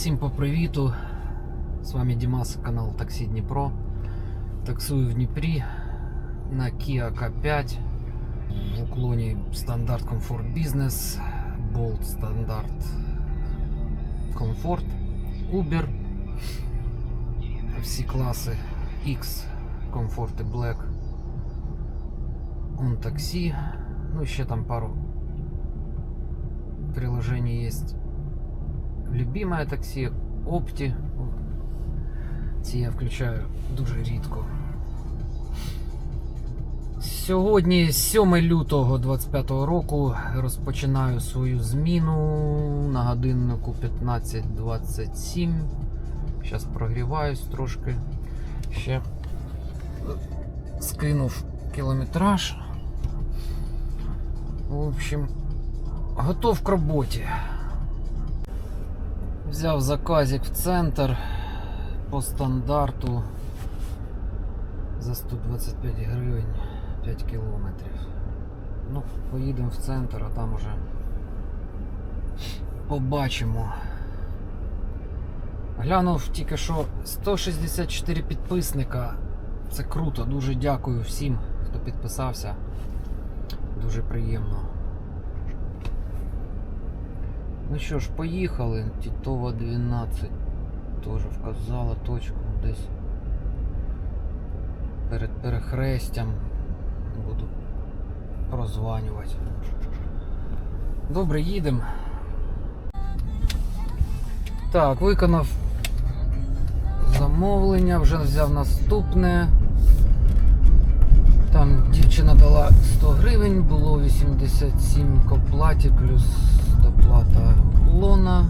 Всім по привіту. З вами Дімас, канал Таксі Дніпро. Таксую в Дніпрі на Kia K5 в уклоні стандарт комфорт бізнес, Bolt стандарт комфорт, Uber. Всі класи X, комфорт і Black. Он таксі. Ну, ще там пару приложений есть. Любимое таксі, Опті. Ці я включаю дуже рідко. Сьогодні 7 лютого 25 року розпочинаю свою зміну на годиннику 15.27. Зараз прогріваюсь трошки. Ще скинув кілометраж. В общем, готов к роботі. Взяв заказик в центр по стандарту за 125 гривень 5 кілометрів. Ну, поїдемо в центр, а там уже побачимо. Глянув тільки що 164 підписника. Це круто, дуже дякую всім, хто підписався. Дуже приємно. Ну що ж, поїхали. Тітова 12. Теж вказала точку десь перед перехрестям. Буду прозванювати. Добре, їдемо. Так, виконав замовлення, вже взяв наступне. Там дівчина дала 100 гривень, було 87 к оплаті плюс доплата лона.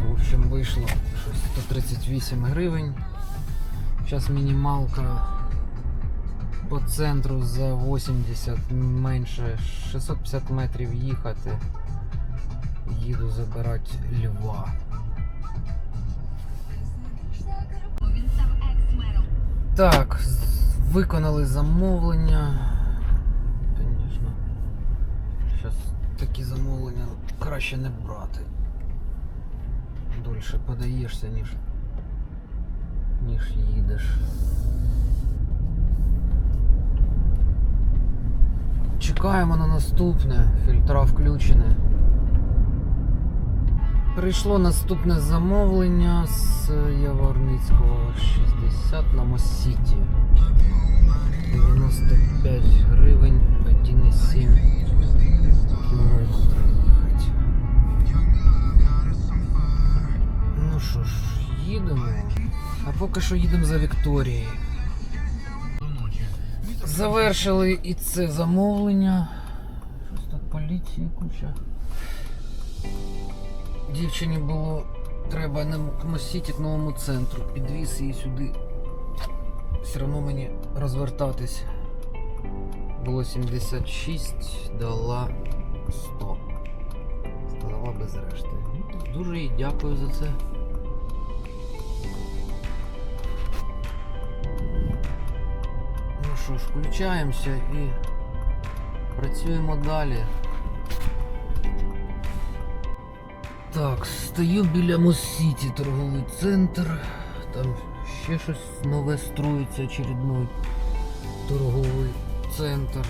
В общем, вийшло 138 гривень. Зараз мінімалка по центру за 80 менше 650 метрів їхати. Їду забирати льва. Так, виконали замовлення. Звісно. Зараз такі замовлення краще не брати. Дольше подаєшся, ніж, ніж їдеш. Чекаємо на наступне. Фільтра включені. Прийшло наступне замовлення з Яворницького 60 на Мосіті. 95 гривень, 1,7 Ну що ж, їдемо. А поки що їдемо за Вікторією. Завершили і це замовлення. Щось тут поліції куча. Дівчині було треба на Мосіті к новому центру. Підвіз її сюди. Все одно мені розвертатись. Було 76, дала 100. Сказала без решти. Ну, Дуже їй дякую за це. Що ж, включаємося і працюємо далі. Так, стою біля Мосіті, торговий центр. Там ще щось нове строїться, очередной торговий центр.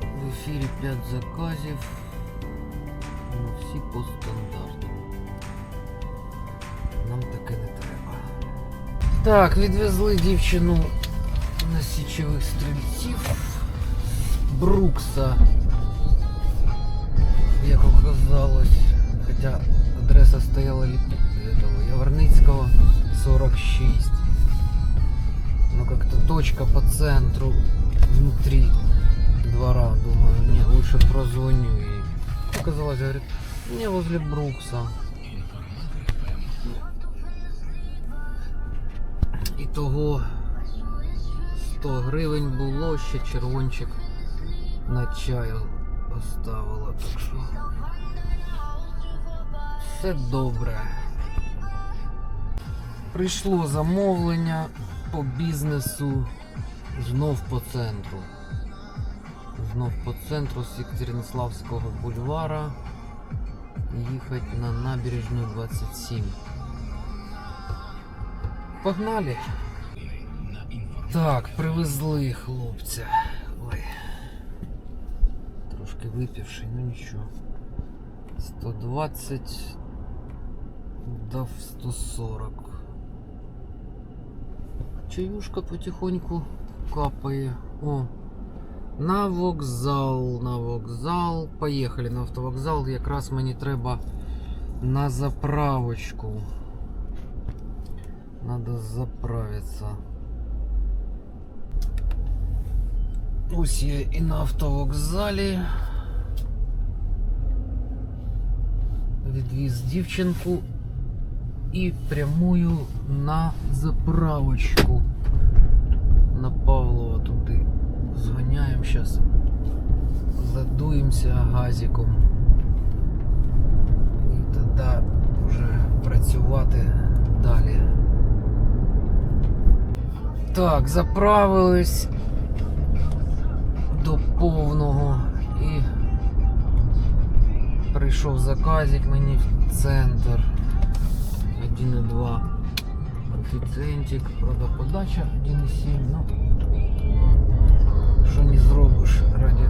В ефірі 5 заказів. Ну, всі по стандарту. Нам таке не треба. Так, відвезли дівчину на січових стрільців. Брукса як оказалось, хотя адреса стояла этого, Яворницкого 46. Но как-то точка по центру, внутри двора, думаю, не, лучше прозвоню ей. Оказалось, говорит, не возле Брукса. Ітого 100 гривень було, ще червончик на чаю оставила, так що все добре. Прийшло замовлення по бізнесу знов по центру. Знов по центру з Екатеринославського бульвара. їхати на набережну 27. Погнали! Так, привезли хлопця. Ой. Трошки випивши, ну нічого. 120 дав 140. Чаюшка потихоньку капає. О, на вокзал, на вокзал. Поїхали на автовокзал. Якраз мені треба на заправочку. Надо заправиться. Ось я і на автовокзалі. Відвіз дівчинку і прямую на заправочку. На Павлова туди. Зганяємо зараз. Задуємося газиком. І тоді вже працювати далі. Так, заправились повного і прийшов заказик мені в центр. 1,2 коефіцієнтик, правда подача 1,7, ну що не зробиш раді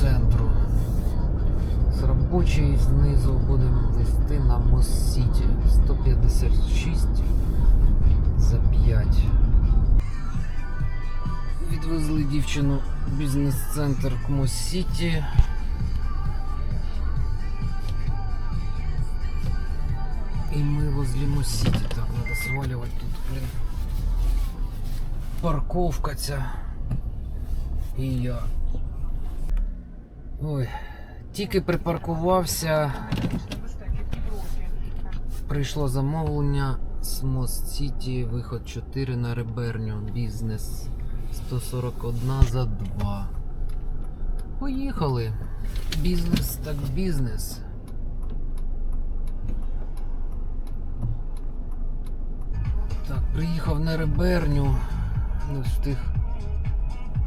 центру. З робочої знизу будемо вести на Моссіті 156 за 5. Відвезли дівчину бізнес-центр к Моссіті. И мы возле Моссити. Так, надо сваливать тут, блин. Парковка ця. І я. Ой. Тільки припаркувався. Прийшло замовлення з Мост Сіті, виход 4 на реберню, бізнес 141 за 2. Поїхали. Бізнес так бізнес. Так, приїхав на реберню, не встиг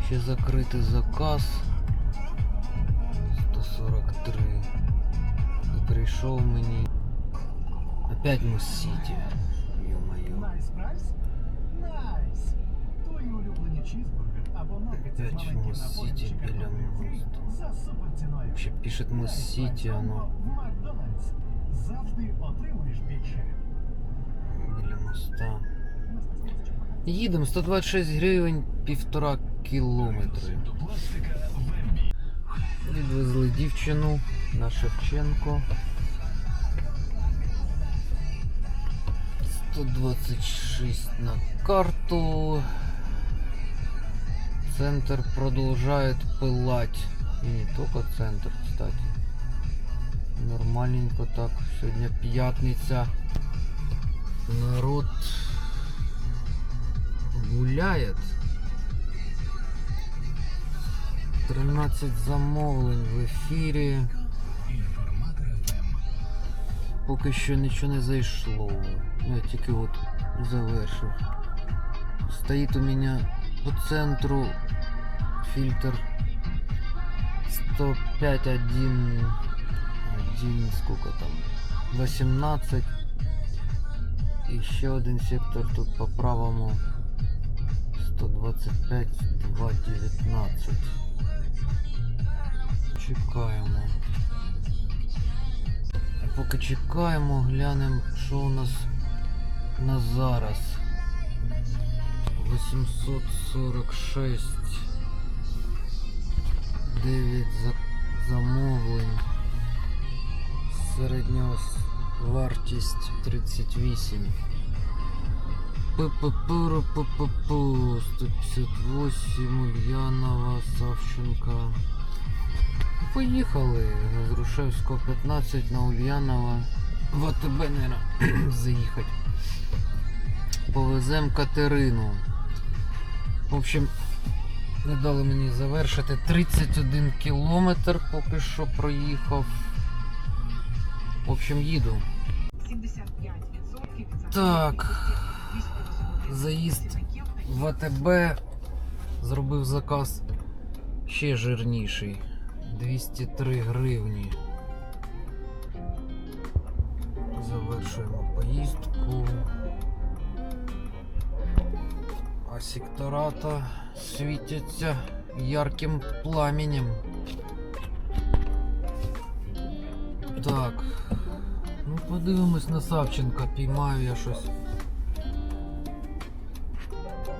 ще закрити заказ 143. І прийшов мені опять Моссіті. Ё-моё. За супер ціною. Вообще пишет оно. Завжди отримуєш більше. біля моста. Їдемо 126 гривень, півтора кілометри. Відвезли дівчину на Шевченко. 126 на карту. Центр продолжает пылать. И не только центр, кстати. Нормальненько так. Сегодня пятница. Народ гуляет. 13 замовлень в ефірі. Поки що нічого не зайшло. Я тільки от завершив. Стоїть у мене по центру фильтр 105 1 1 сколько там 18 і ще один сектор тут по правому 125 219 чекаємо. А поки чекаємо глянемо що у нас на зараз 846 9 за... замовлень. Середня вартість 38. ППП, ППП, 158, Ульянова, Савченка. Поїхали. З Грушевського 15 на Ульянова. В АТБ, наверное, заїхати. Повеземо Катерину. В общем, не дали мені завершити. 31 кілометр поки що проїхав. В общем, їду. 75% Так. Заїзд в АТБ. Зробив заказ ще жирніший. 203 гривні. Завершуємо поїздку. А сектората світяться ярким пламенем. Так. Ну, подивимось на Савченка, піймаю я щось.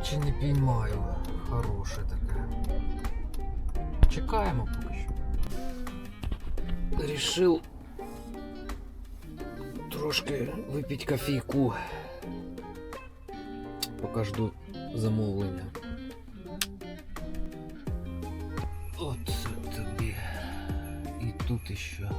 Чи не піймаю? Хороше таке. Чекаємо поки що. Рішив трошки випити кофійку. Поки жду Замовлення. Оце тобі. І тут іще.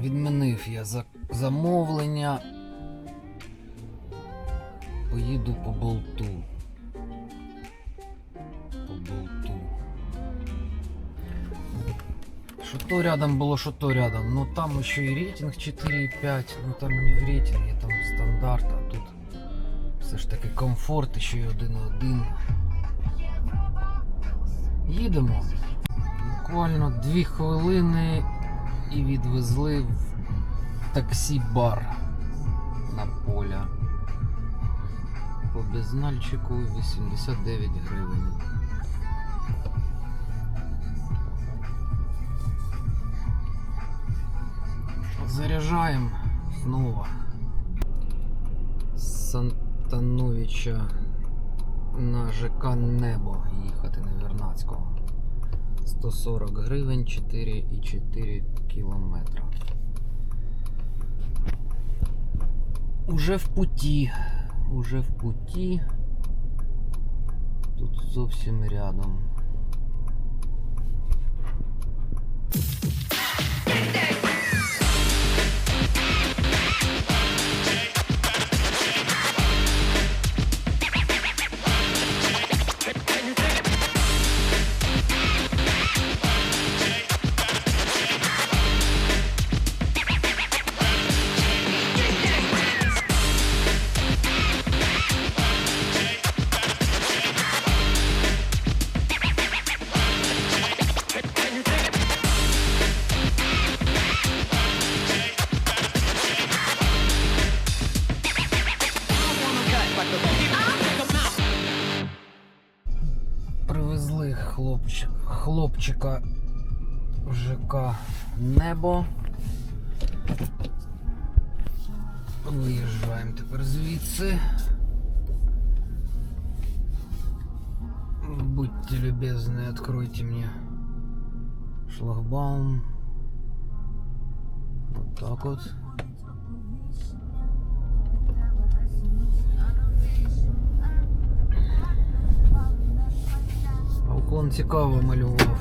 Відмінив я замовлення. Поїду по болту. По болту. Що то рядом було, що то рядом. Ну там ще і рейтинг 4,5. Ну там не в рейтингі, там стандарт, а тут все ж таки комфорт, ще й один на один. Їдемо. Буквально 2 хвилини і відвезли в таксі-бар на поля. По безнальчику 89 гривень. Заряжаем снова. З Сантановича на ЖК Небо їхати на Вернацького. 140 гривень 4,4 кілометра. Уже в путі. Уже в путі. Тут зовсім рядом. Небо. Виїжджаємо тепер звідси. Будьте любезны, откройте мне шлагбаум. Вот так вот. А уклон цікаво малював.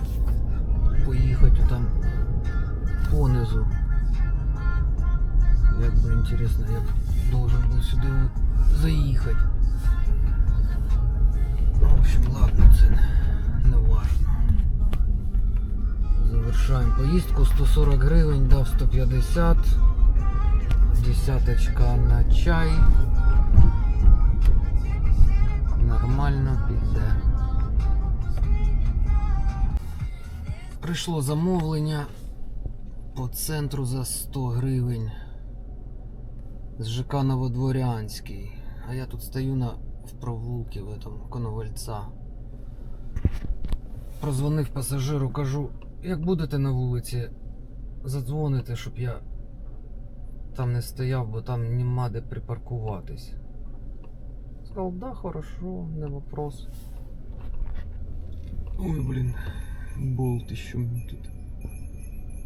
Поїхати там Понизу. Як би інтересно, як должен був сюди заїхати. Ну, в общем, ладно, це не важно. Завершаємо поїздку 140 гривень, дав 150. Десяточка на чай. Нормально піде. Прийшло замовлення по центру за 100 гривень з ЖК Новодворянський. А я тут стою на в провулке в этом Коновальця. Прозвонив пасажиру, кажу, як будете на вулиці, задзвоните, щоб я там не стояв, бо там нема де припаркуватись. Сказав, да, хорошо, не вопрос. Ой, блін, болт мені тут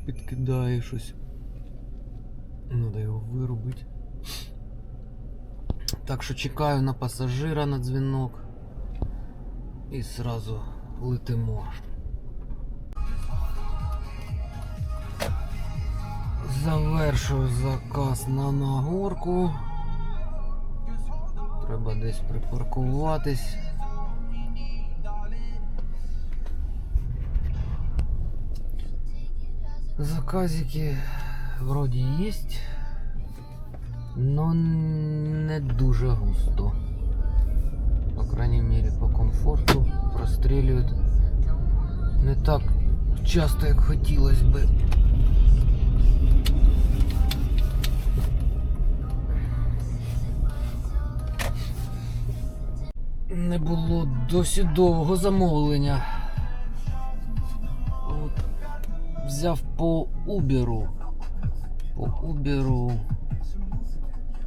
підкидає щось. Надо його вирубити. Так що чекаю на пасажира на дзвінок. І сразу летимо. Завершую заказ на нагорку. Треба десь припаркуватись. Заказики вроде есть, но не дуже густо. По крайней мере, по комфорту прострелюють не так часто, як хотілося би. Не було досі довго замовлення. взяв по Uber. По Uber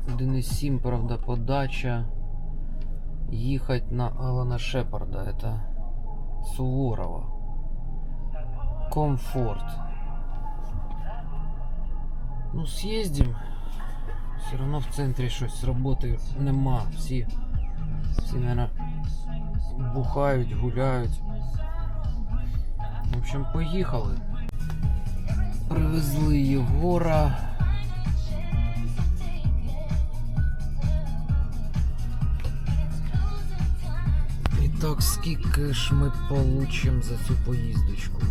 1,7, правда, подача. Ехать на Алана Шепарда. Это Суворова. Комфорт. Ну, съездим. Все равно в центрі щось роботи нема. Всі, всі, наверное, бухають, гуляють. В общем, поїхали. Привезли Єгора. Так, скільки ж ми получимо за цю поїздочку?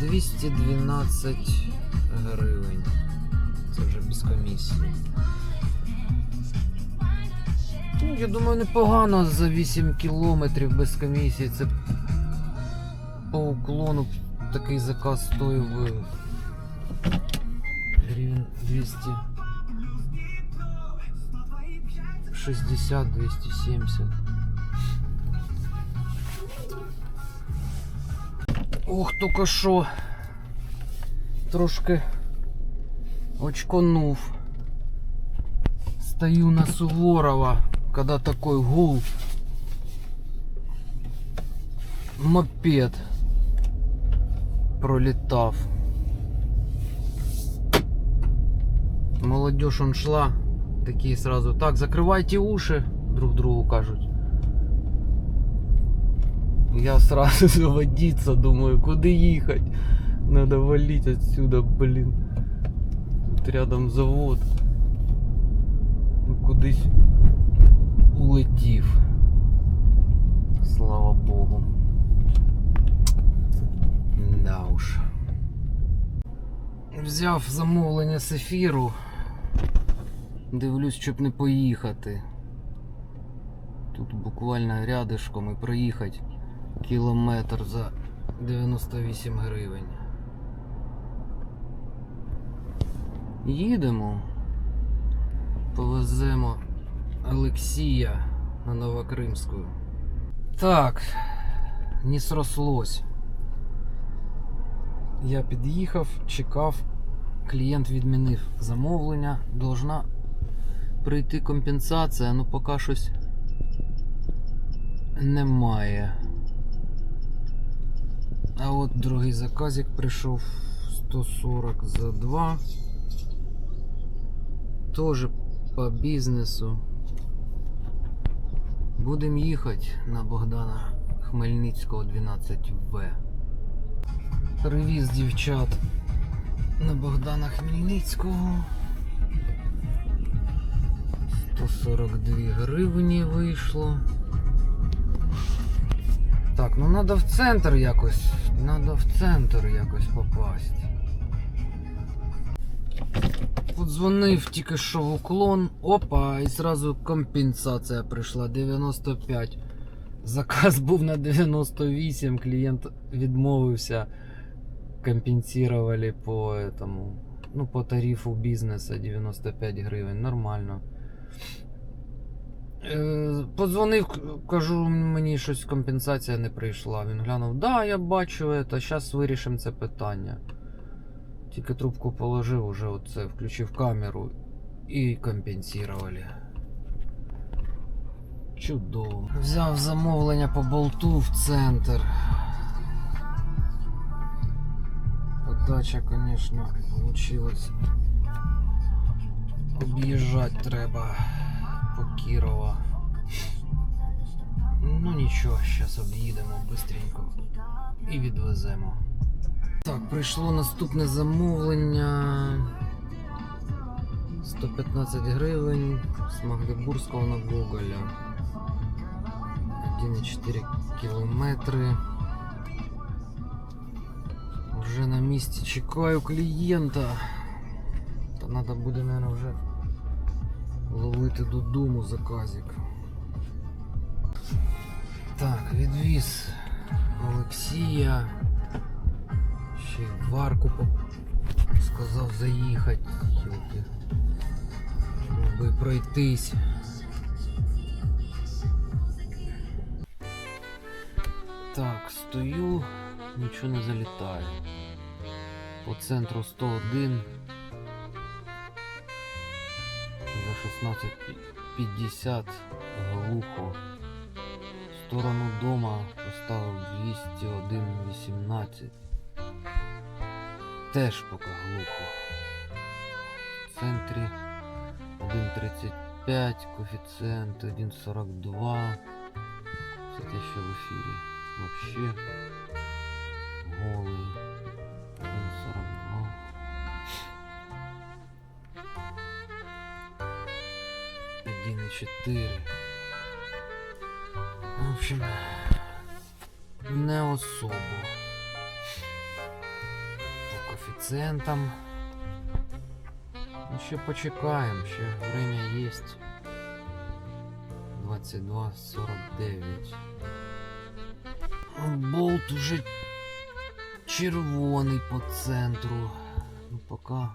212 гривень. Це вже без комісії. Ну, я думаю, непогано за 8 кілометрів без комісії. Це по уклону такий заказ стоїв гривень 200. 60, 270. Ох, тільки що трошки очконув. Стою на Суворова, когда такой гул. Мопед пролетав. Молодежь он шла, такие сразу, так, закрывайте уши, друг другу кажуть. Я сразу заводиться, думаю, куда ехать? Надо валить отсюда, блин. Тут рядом завод. Ну, Кудись улетів. Слава Богу. Да уж. Взяв замовлення з ефіру. Дивлюсь, щоб не поїхати. Тут буквально рядишком і проїхати кілометр за 98 гривень. Їдемо. Повеземо Олексія на Новокримську. Так, не срослось. Я під'їхав, чекав, клієнт відмінив замовлення, должна прийти компенсація, ну поки щось немає. А от другий заказик прийшов 140 за 2. Тоже по бізнесу. Будемо їхати на Богдана Хмельницького 12В. Привіз дівчат на Богдана Хмельницького. 142 гривні вийшло. Так, ну треба в центр якось. Треба в центр якось попасть. Подзвонив тільки що в уклон. Опа, і зразу компенсація прийшла 95. Заказ був на 98, клієнт відмовився. Компенсировали по этому, ну, по тарифу бізнесу 95 гривень. Нормально. Е, Подзвонив, кажу, мені щось компенсація не прийшла. Він глянув, да, я бачу це, зараз вирішимо це питання. Тільки трубку положив, уже оце включив камеру і компенсували. Чудово. Взяв замовлення по болту в центр. Подача, конечно, получилась. Об'їжджати треба. по Кірова. Ну нічого, зараз об'їдемо швидко і відвеземо. Так, прийшло наступне замовлення. 115 гривень з Магдебурзького на Гоголя. 1,4 кілометри. Вже на місці чекаю клієнта. Та треба буде, мабуть, вже ловити додому заказик. Так, відвіз Олексія. Ще в арку по- сказав заїхати. Би пройтись. Так, стою, нічого не залітає. По центру 101. За 16.50 глухо. В сторону дома поставив 201.18. Теж поки глухо. В центрі 1.35, коефіцієнт 1.42. Це те, що в ефірі. Вообще голий 1.42. Один и четыре. В общем, не особо. По коефіцієнтам. Ну, ще почекаємо, ще время есть. 22.49. Болт уже червоний по центру. Ну пока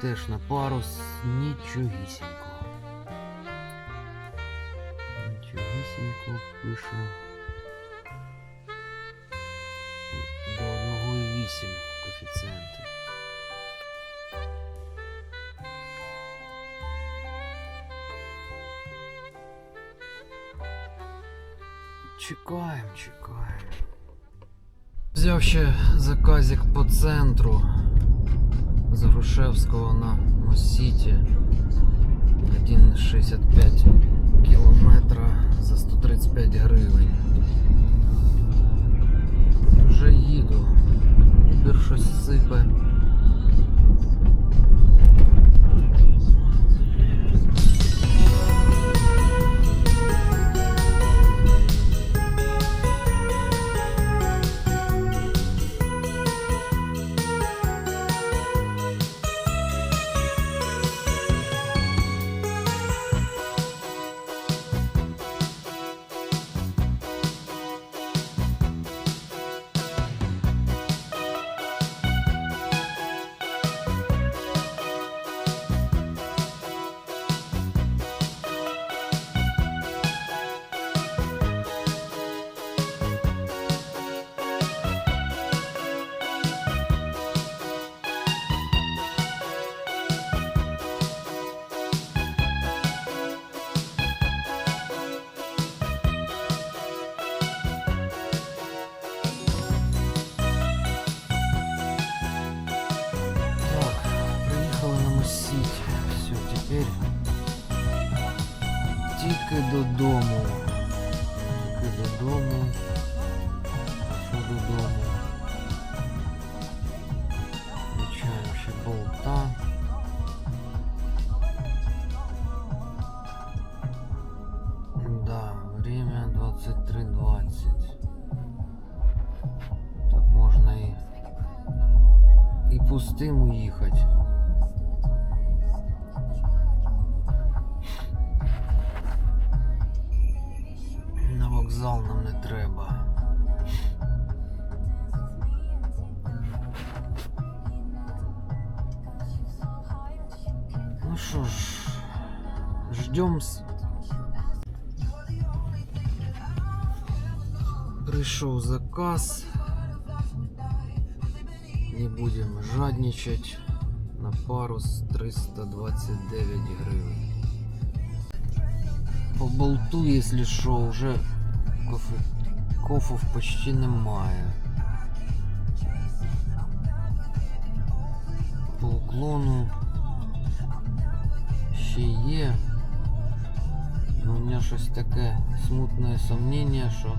теж на парус нічогісінько. Нічогісінько пише. Взяв ще заказик по центру з Грушевського на Мосіті. 1,65 кілометра за 135 гривень. Ждем. Прийшов заказ. Не будем жадничать. На парус 329 гривень. По болту, если що, уже кофе, кофов почти немає. По уклону ще є. Мене щось таке смутне сумніння, що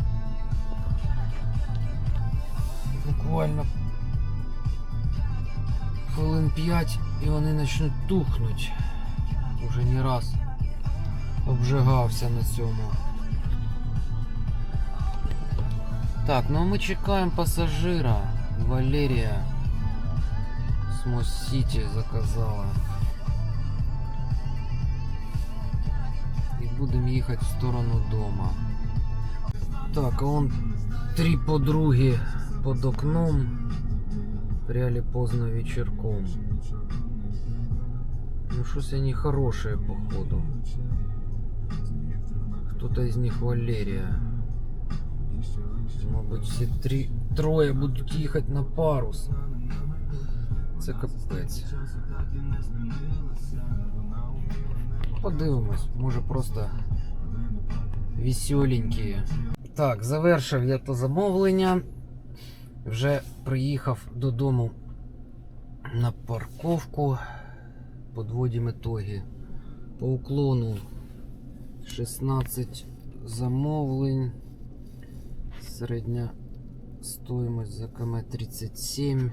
буквально хвилин 5 і вони почнуть тухнуть. Уже не раз обжигався на цьому. Так, ну ми чекаємо пасажира. Валерія з Мост-Сіті заказала. будемо їхати в сторону дома. Так, а он три подруги под окном. Пряли поздно вечерком. Ну щось они хорошие, походу. Кто-то из них Валерия. Мабуть, всі три, троє будуть їхати на парус. Це капець. Подивимось, може просто веселенькі. Так, завершив я то замовлення. Вже приїхав додому на парковку. Подводимо итоги. По уклону 16 замовлень. Середня стоимость за км 37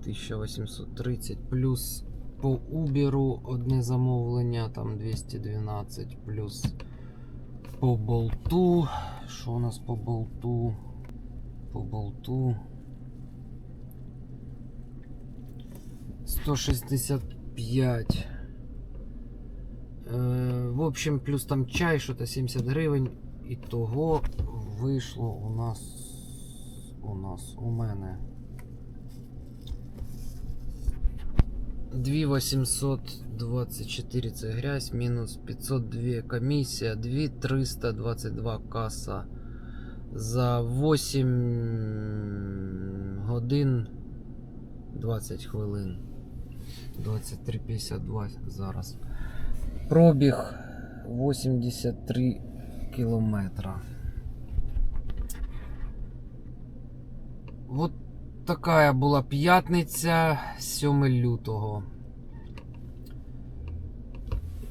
1830 плюс по Uber одне замовлення, там 212 плюс по болту. Що у нас по болту? По болту 165 Е, В общем, плюс там чай, що-то 70 гривень. І того вийшло у нас у нас у мене 2824 це грязь, мінус 502 комісія, 2322 каса за 8 годин 20 хвилин. 23.52 зараз. Пробіг 83 кілометра. Вот така була п'ятниця 7 лютого.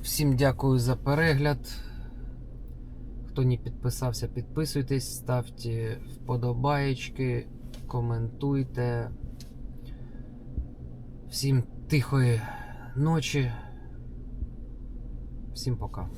Всім дякую за перегляд. Хто не підписався, підписуйтесь, ставте вподобаєчки, коментуйте. Всім тихої ночі. Всім пока.